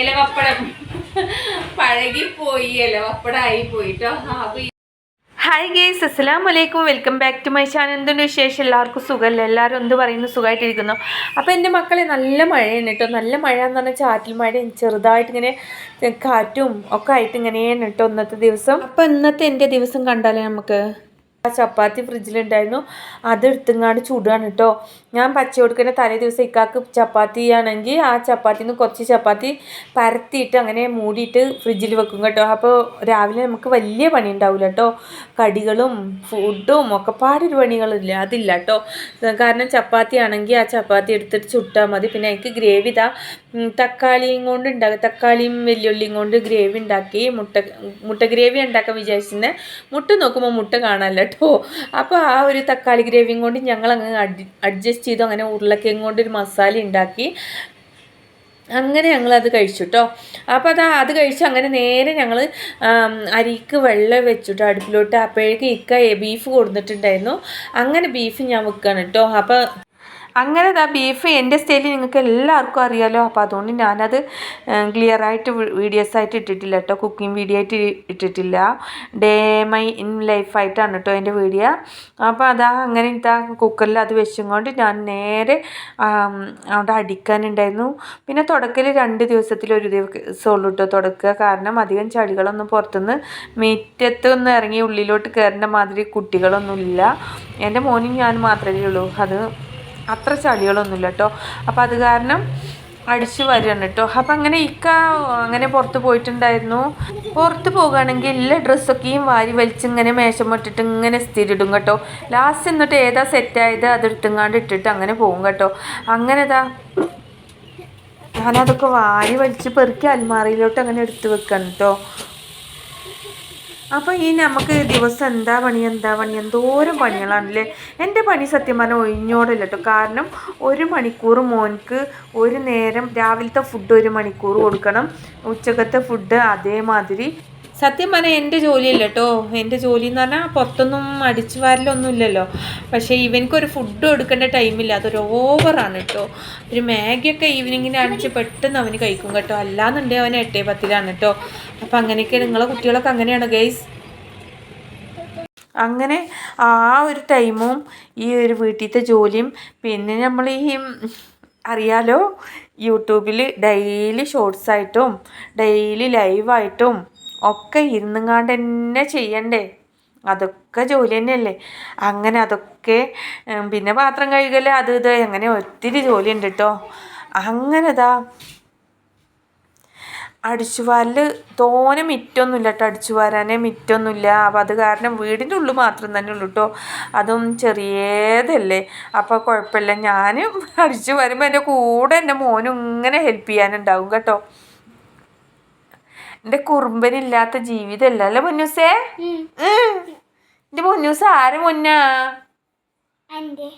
ഇലവപ്പടം പഴകിപ്പോയി ഇലവപ്പടായി പോയിട്ടോ. അപ്പൊ hi guys അസ്സാം വലൈക്കും welcome back to my channel എന്തുണ്ട് വിശേഷം? എല്ലാവർക്കും സുഖമല്ല എല്ലാവരും എന്ത് പറയുന്നു? സുഖമായിട്ടിരിക്കുന്നു അപ്പോൾ എന്റെ മക്കളെ നല്ല മഴയാണ് കേട്ടോ. നല്ല മഴ എന്ന് പറഞ്ഞാൽ ചാറ്റിൽ മഴയും ചെറുതായിട്ട് ഇങ്ങനെ കാറ്റും ഒക്കെ ആയിട്ട് ഇങ്ങനെയാണ് കേട്ടോ ഇന്നത്തെ ദിവസം. അപ്പോൾ ഇന്നത്തെ എന്റെ ദിവസം കണ്ടാലേ നമുക്ക്? ചപ്പാത്തി ഫ്രിഡ്ജിലുണ്ടായിരുന്നു. അതെടുത്തുങ്ങാണ്ട് ചൂടാണ് കേട്ടോ ഞാൻ പച്ച കൊടുക്കുന്ന തലേ ദിവസം ഇക്കാക്ക് ചപ്പാത്തി ആണെങ്കിൽ ആ ചപ്പാത്തിയിൽ നിന്ന് കുറച്ച് ചപ്പാത്തി പരത്തിയിട്ട് അങ്ങനെ മൂടിയിട്ട് ഫ്രിഡ്ജിൽ വെക്കും കേട്ടോ. അപ്പോൾ രാവിലെ നമുക്ക് വലിയ പണി ഉണ്ടാവില്ല കേട്ടോ കടികളും ഫുഡും ഒക്കെ പാടൊരു പണികളില്ല. അതില്ല കേട്ടോ കാരണം ചപ്പാത്തി ആണെങ്കിൽ ആ ചപ്പാത്തി എടുത്തിട്ട് ചുട്ടാൽ മതി. പിന്നെ എനിക്ക് ഗ്രേവി ഇതാ തക്കാളിയും കൊണ്ട് ഉണ്ടാക്കുക തക്കാളിയും വെല്ലുള്ളിയും കൊണ്ട് ഗ്രേവി ഉണ്ടാക്കി മുട്ട മുട്ട ഗ്രേവി ഉണ്ടാക്കാൻ വിചാരിച്ചിരുന്നത് മുട്ട നോക്കുമ്പോൾ മുട്ട കാണാനല്ല കേട്ടോ അപ്പോൾ ആ ഒരു തക്കാളി ഗ്രേവിയും കൊണ്ട് ഞങ്ങൾ അങ്ങ് അഡ്ജസ്റ്റ് ചെയ്തു. അങ്ങനെ ഉരുളക്കിഴങ്ങ് കൊണ്ട് ഒരു മസാല ഉണ്ടാക്കി. അങ്ങനെ ഞങ്ങളത് കഴിച്ചു കേട്ടോ അപ്പോൾ അത് അത് കഴിച്ച് അങ്ങനെ നേരെ ഞങ്ങൾ അരിക്ക് വെള്ളം വെച്ചിട്ട് അടുപ്പിലോട്ട് അപ്പോഴേക്ക് ഇക്ക ബീഫ് കൊടുത്തിട്ടുണ്ടായിരുന്നു. അങ്ങനെ ബീഫ് ഞാൻ വെക്കുകയാണ് കേട്ടോ അപ്പോൾ അങ്ങനെ ആ ബീഫ് എന്റെ സ്റ്റൈലിൽ നിങ്ങൾക്ക് എല്ലാവർക്കും അറിയാലോ. അപ്പോൾ അതുകൊണ്ട് ഞാനത് ക്ലിയർ ആയിട്ട് വീഡിയോസ് ആയിട്ട് ഇട്ടിട്ടില്ല കേട്ടോ. കുക്കിംഗ് വീഡിയോ ആയിട്ട് ഇട്ടിട്ടില്ല. ഡേ മൈ ഇൻ ലൈഫായിട്ടാണ് കേട്ടോ എന്റെ വീഡിയോ. അപ്പോൾ അതാ അങ്ങനെ ഇതാ കുക്കറിൽ അത് വെച്ചും കൊണ്ട് ഞാൻ നേരെ അവിടെ അടിക്കാനുണ്ടായിരുന്നു. പിന്നെ തുടക്കൽ രണ്ട് ദിവസത്തിൽ ഒരു ദിവസമുള്ളൂ കേട്ടോ തുടക്കുക. കാരണം അധികം ചളികളൊന്നും പുറത്തുനിന്ന് ഒന്ന് ഇറങ്ങി ഉള്ളിലോട്ട് കയറേണ്ട മാതിരി കുട്ടികളൊന്നുമില്ല. എന്റെ മോനും ഞാൻ മാത്രമേ ഉള്ളൂ. അത് അത്ര ചളികളൊന്നുമില്ല കേട്ടോ. അപ്പോൾ അത് കാരണം അടിച്ച് വരികയാണ് കേട്ടോ. അപ്പം അങ്ങനെ ഇക്ക അങ്ങനെ പുറത്ത് പോയിട്ടുണ്ടായിരുന്നു. പുറത്ത് പോകുകയാണെങ്കിൽ എല്ലാ ഡ്രസ്സൊക്കെയും വാരി വലിച്ചിങ്ങനെ മേശം വിട്ടിട്ട് ഇങ്ങനെ സ്ഥിരിടും കേട്ടോ. ലാസ്റ്റ് എന്നിട്ട് ഏതാ സെറ്റായത് അതെടുത്തുങ്ങാണ്ട് ഇട്ടിട്ട് അങ്ങനെ പോകും കേട്ടോ. അങ്ങനെ ഇതാ ഞാനതൊക്കെ വാരി വലിച്ച് പെറുക്കി അലമാറയിലോട്ട് അങ്ങനെ എടുത്ത് വെക്കണം കേട്ടോ. അപ്പോൾ ഈ നമുക്ക് ദിവസം എന്താ പണി എന്താ പണി? എന്തോരം പണികളാണല്ലേ? എന്റെ പണി സത്യം പറഞ്ഞാൽ ഒഴിഞ്ഞോടില്ല കേട്ടോ കാരണം ഒരു മണിക്കൂർ മോൻക്ക് ഒരു നേരം രാവിലത്തെ ഫുഡ് ഒരു മണിക്കൂർ കൊടുക്കണം. ഉച്ചക്കത്തെ ഫുഡ് അതേമാതിരി സത്യം പറഞ്ഞാൽ എന്റെ ജോലിയല്ല കേട്ടോ എന്റെ ജോലി എന്ന് പറഞ്ഞാൽ പുറത്തൊന്നും അടിച്ചു വാരലൊന്നും ഇല്ലല്ലോ പക്ഷേ ഇവനക്കൊരു ഫുഡ് കൊടുക്കേണ്ട ടൈമില്ല. അതൊരു ഓവറാണ് കേട്ടോ ഒരു മാഗിയൊക്കെ ഈവനിങ്ങിന് അടിച്ച് പെട്ടെന്ന് അവന് കഴിക്കും കേട്ടോ. അല്ലാന്നുണ്ടെങ്കിൽ അവൻ എട്ടേ പത്തിലാണ് കേട്ടോ അപ്പം അങ്ങനെയൊക്കെ നിങ്ങളെ കുട്ടികളൊക്കെ അങ്ങനെയാണ് ഗൈസ് അങ്ങനെ ആ ഒരു ടൈമും ഈ ഒരു വീട്ടിലത്തെ ജോലിയും പിന്നെ നമ്മൾ ഈ അറിയാലോ യൂട്യൂബിൽ ഡെയിലി ഷോർട്സ് ആയിട്ടും ഡെയിലി ലൈവായിട്ടും ഒക്കെ ഇരുന്നുങ്ങാണ്ട് തന്നെ ചെയ്യണ്ടേ? അതൊക്കെ ജോലി തന്നെയല്ലേ? അങ്ങനെ അതൊക്കെ പിന്നെ പാത്രം കഴുകൽ അത് ഇത് അങ്ങനെ ഒത്തിരി ജോലി ഉണ്ട് കേട്ടോ അങ്ങനെ ഇതാ അടിച്ചുവാരൽ തോനെ മിറ്റൊന്നുമില്ല കേട്ടോ അടിച്ചു വാരാനേ മിറ്റൊന്നുമില്ല. അപ്പം അത് കാരണം വീടിന്റെ ഉള്ളിൽ മാത്രം തന്നെ ഉള്ളൂ കേട്ടോ അതും ചെറിയതല്ലേ. അപ്പോൾ കുഴപ്പമില്ല. ഞാനും അടിച്ചു വരുമ്പോൾ എന്റെ കൂടെ എന്റെ മോനും ഇങ്ങനെ ഹെൽപ്പ് ചെയ്യാനുണ്ടാവും കേട്ടോ. എന്റെ കുറുമ്പനില്ലാത്ത ജീവിതമല്ല അല്ലെ മുന്നൂസേ എന്റെ മുന്നൂസ് ആര് മുന്നാ എന്റെ.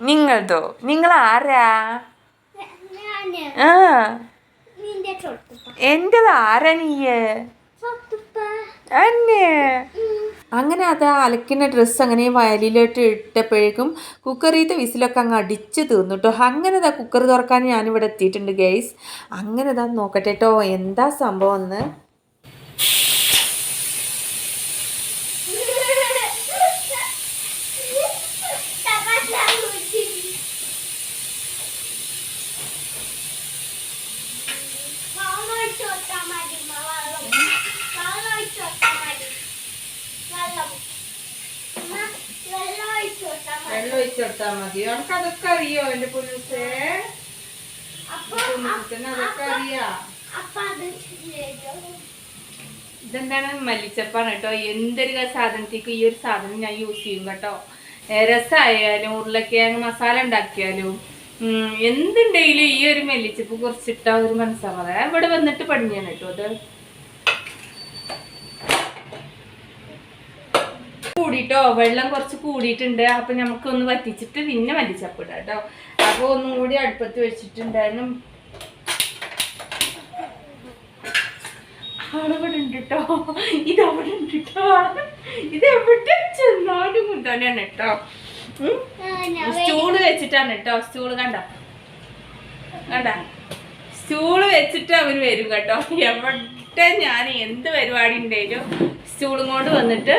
നിങ്ങളതോ നിങ്ങൾ ആരാ ആ. എന്റെത് ആരാ നീയേ? അന്നേ. അന്നെ അങ്ങനെ അത് അലക്കുന്ന ഡ്രസ്സ് അങ്ങനെ വയലിലോട്ട് ഇട്ടപ്പോഴേക്കും കുക്കറിയത്തെ വിസിലൊക്കെ അങ്ങ് അടിച്ച് തീർന്നു കേട്ടോ അങ്ങനെ ഇതാ കുക്കർ തുറക്കാൻ ഞാനിവിടെ എത്തിയിട്ടുണ്ട് ഗൈസ് അങ്ങനെ ഇതാ നോക്കട്ടെ കേട്ടോ എന്താ സംഭവം എന്ന് വെള്ളം മതിയോ മതി. നമുക്ക് അതൊക്കെ അറിയോ? എന്റെ പുലുസേ അതൊക്കെ അറിയാം? ഇതെന്താണ്? മല്ലിച്ചപ്പാണ് കേട്ടോ. എന്തൊരു സാധനത്തേക്ക് ഈ ഒരു സാധനം ഞാൻ യൂസ് ചെയ്യും കേട്ടോ. രസമായാലും ഉരുളക്കിഴങ്ങ് മസാല ഉണ്ടാക്കിയാലും എന്തുണ്ടെങ്കിലും ഈ ഒരു മല്ലിച്ചപ്പ് കുറച്ചിട്ട ഒരു മനസ്സമാധാനം ഇവിടെ വന്നിട്ട് പടിഞ്ഞാണ് കേട്ടോ അത്. കൂടിട്ടോ? വെള്ളം കുറച്ച് കൂടിയിട്ടുണ്ട്. അപ്പൊ നമുക്ക് ഒന്ന് വറ്റിച്ചിട്ട് പിന്നെ മല്ലിച്ചപ്പ് ഇടാം കേട്ടോ അപ്പൊ ഒന്നും കൂടി അടുപ്പത്ത് വെച്ചിട്ടുണ്ടായിരുന്നു. ആളവിടുണ്ടോ ഉണ്ട് കേട്ടോ ഇത് അവിടെ ഉണ്ട് കേട്ടോ ഇത് എവിടെ ചെന്നാലും കൊണ്ടുതന്നെയാണ് കേട്ടോ സ്റ്റൂൾ വെച്ചിട്ടാണ് കേട്ടോ സ്റ്റൂൾ കണ്ട? കണ്ട? സ്റ്റൂൾ വെച്ചിട്ട് അവന് വരും കേട്ടോ. എവിടെ ഞാൻ എന്ത് പരിപാടി ഉണ്ടെങ്കിലും സ്റ്റൂളും കൊണ്ട് വന്നിട്ട്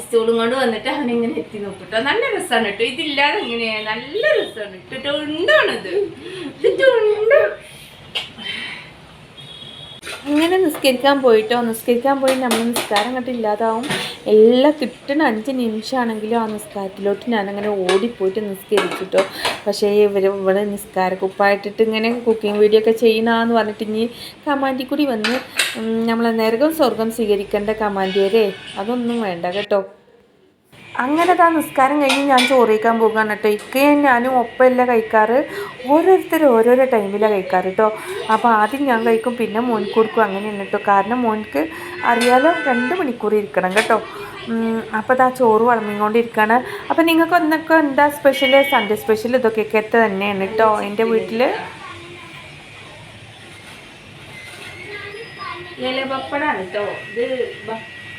സ്റ്റൂളും കൊണ്ട് വന്നിട്ട് അവനിങ്ങനെ എത്തി നോക്കിട്ടോ നല്ല രസമാണ് കേട്ടോ ഇതില്ലാതെ എങ്ങനെയാ? നല്ല രസമാണ് കേട്ടോ ടുണ്ടാണിത് ഇത് അങ്ങനെ നിസ്കരിക്കാൻ പോയിട്ടോ? നിസ്കരിക്കാൻ പോയി നമ്മൾ നിസ്കാരം കണ്ടിട്ട് ഇല്ലാതാവും. എല്ലാം കിട്ടുന്ന അഞ്ച് നിമിഷമാണെങ്കിലും ആ നിസ്കാരത്തിലോട്ട് ഞാനങ്ങനെ ഓടിപ്പോയിട്ട് നിസ്കരിച്ചിട്ടോ. പക്ഷേ ഇവർ ഇവിടെ നിസ്കാര കുപ്പായിട്ടിട്ട് ഇങ്ങനെ കുക്കിംഗ് വീഡിയോ ഒക്കെ ചെയ്യണമെന്ന് പറഞ്ഞിട്ട് ഇനി കമാൻഡിൽ കൂടി വന്ന് നമ്മളെ നരകം സ്വർഗം സ്വീകരിക്കേണ്ട കമാൻഡിയരെ അതൊന്നും വേണ്ട കേട്ടോ. അങ്ങനെ താ നിസ്കാരം കഴിഞ്ഞ് ഞാൻ ചോറ് കഴിക്കാൻ പോകുകയാണ് കേട്ടോ. ഇക്കയും ഞാനും ഒപ്പമല്ല കഴിക്കാറ്. ഓരോരുത്തർ ഓരോരോ ടൈമിലാണ് കഴിക്കാറ് കേട്ടോ. അപ്പോൾ ആദ്യം ഞാൻ കഴിക്കും പിന്നെ മോൻക്ക് കൊടുക്കും. അങ്ങനെയാണ് കേട്ടോ. കാരണം മോൻക്ക് അറിയാലോ രണ്ട് മണിക്കൂർ ഇരിക്കണം കേട്ടോ. അപ്പോൾ ഇതാ ചോറ് വളമിക്കൊണ്ടിരിക്കുകയാണ് അപ്പോൾ നിങ്ങൾക്ക് ഒന്നൊക്കെ എന്താ സ്പെഷ്യൽ സൺഡേ സ്പെഷ്യൽ ഇതൊക്കെയൊക്കെ എത്ത തന്നെയാണ് കേട്ടോ എന്റെ വീട്ടിൽ പപ്പടാണ് കേട്ടോ. ഇത്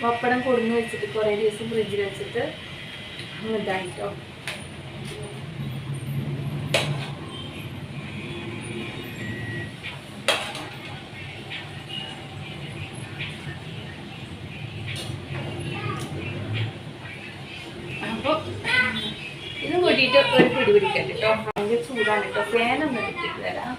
പപ്പടം കൊടുന്ന് വെച്ചിട്ട് കുറേ ദിവസം ഫ്രിഡ്ജിൽ വെച്ചിട്ട് ഇതായിട്ടോ. ഇതും കൂട്ടിയിട്ട് ഒരു പിടി പിടിക്കണ്ട കേട്ടോ. ഭയങ്കര ചൂടാണ് കേട്ടോ. ഫാനൊന്നും എടുത്തിട്ട് തരാം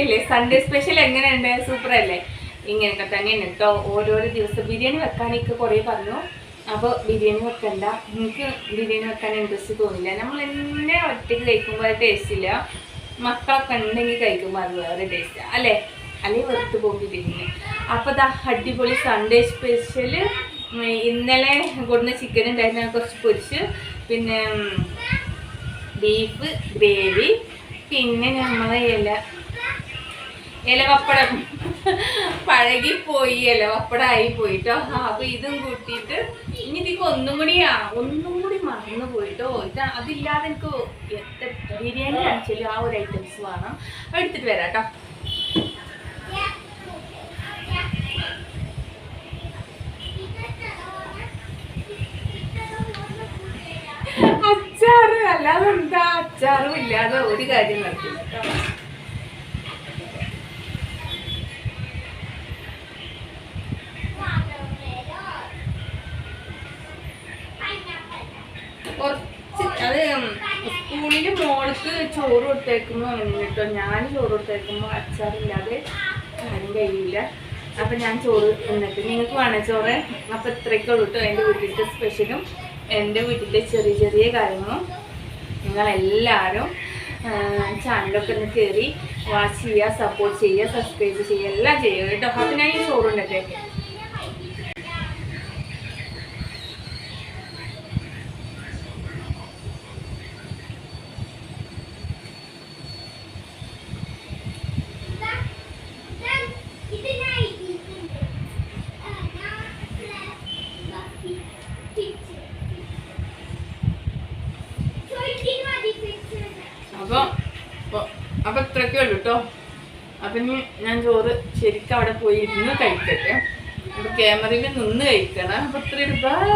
അടിപൊളിയല്ലേ? സൺഡേ സ്പെഷ്യൽ എങ്ങനെയുണ്ട്? സൂപ്പർ അല്ലേ ഇങ്ങനെയൊക്കെ തന്നെയാണ്. കേട്ടോ ഓരോരോ ദിവസം ബിരിയാണി വെക്കാനൊക്കെ കുറേ പറഞ്ഞു. അപ്പോൾ ബിരിയാണി വെക്കണ്ട. എനിക്ക് ബിരിയാണി വെക്കാൻ ഇൻട്രസ്റ്റ് തോന്നില്ല. നമ്മൾ എന്നെ ഒറ്റയ്ക്ക് കഴിക്കുമ്പോൾ ടേസ്റ്റ് ഇല്ല. മക്കളൊക്കെ ഉണ്ടെങ്കിൽ കഴിക്കുമ്പോൾ അത് വേറെ ടേസ്റ്റ് അല്ലേ? അല്ലെങ്കിൽ വെറുത്ത് പോകും ബിരിയാണി അപ്പോൾ ദാ അടിപൊളി സൺഡേ സ്പെഷ്യൽ ഇന്നലെ കൊടുന്ന ചിക്കൻ ഉണ്ടായിരുന്നു. കുറച്ച് പൊരിച്ച്. പിന്നെ ബീഫ് ഗ്രേവി പിന്നെ നമ്മളെ ഇല. ഇല പപ്പടം പഴകിപ്പോയി ഇലവപ്പടമായി പോയിട്ടോ. അപ്പൊ ഇതും കൂട്ടിയിട്ട് ഇനി ഇതിക്ക് ഒന്നും കൂടിയാ ഒന്നും കൂടി മറന്നു പോയിട്ടോ. ഇത് അതില്ലാതെ എനിക്ക് എത്ര ബിരിയാണി കാണിച്ചാലും ആ ഒരു ഐറ്റംസ് വേണം. എടുത്തിട്ട് വരാം കേട്ടോ അച്ചാറ് അല്ലാതെ എന്താ അച്ചാറും ഇല്ലാതെ ഒരു കാര്യം നടക്കില്ല കേട്ടോ കുറച്ച് അത് മോൾക്ക് ചോറ് കൊടുത്തേക്കുമ്പോൾ കേട്ടോ ഞാൻ ചോറ് കൊടുത്തേക്കുമ്പോൾ അച്ചാറില്ലാതെ കാര്യം കഴിയില്ല. അപ്പം ഞാൻ ചോറ് എന്നിട്ട് നിങ്ങൾക്ക് വേണേ ചോറ്? അപ്പം ഇത്രയ്ക്കുള്ളൂ കേട്ടോ എന്റെ വീട്ടിലത്തെ സ്പെഷ്യലും. എന്റെ വീട്ടിലെ ചെറിയ ചെറിയ കാര്യങ്ങളും നിങ്ങളെല്ലാവരും ചാനലൊക്കെ ഒന്ന് കയറി വാച്ച് ചെയ്യുക സപ്പോർട്ട് ചെയ്യുക സബ്സ്ക്രൈബ് ചെയ്യുക എല്ലാം ചെയ്യുക കേട്ടോ. അപ്പം ഞാൻ ഈ ചോറ് ഉണ്ടല്ലേ ഇത് ഞാൻ ഇട്ടിട്ടുണ്ട്. ആ, ഞാൻ ബാക്കി ഫിക്സ് ചോദിക്കുന്നു മതി ഫിക്സ് അപ്പോൾ അപ്പോൾ ഇത്രയൊക്കെ ഉള്ളൂ കേട്ടോ അപ്പം ഇനി ഞാൻ ചോറ് ശരിക്കും അവിടെ പോയി ഇരുന്ന് കഴിക്കട്ടെ. അപ്പോൾ ക്യാമറയിൽ നിന്ന് കഴിക്കണം. അപ്പോൾ ഇത്രയും ബൈ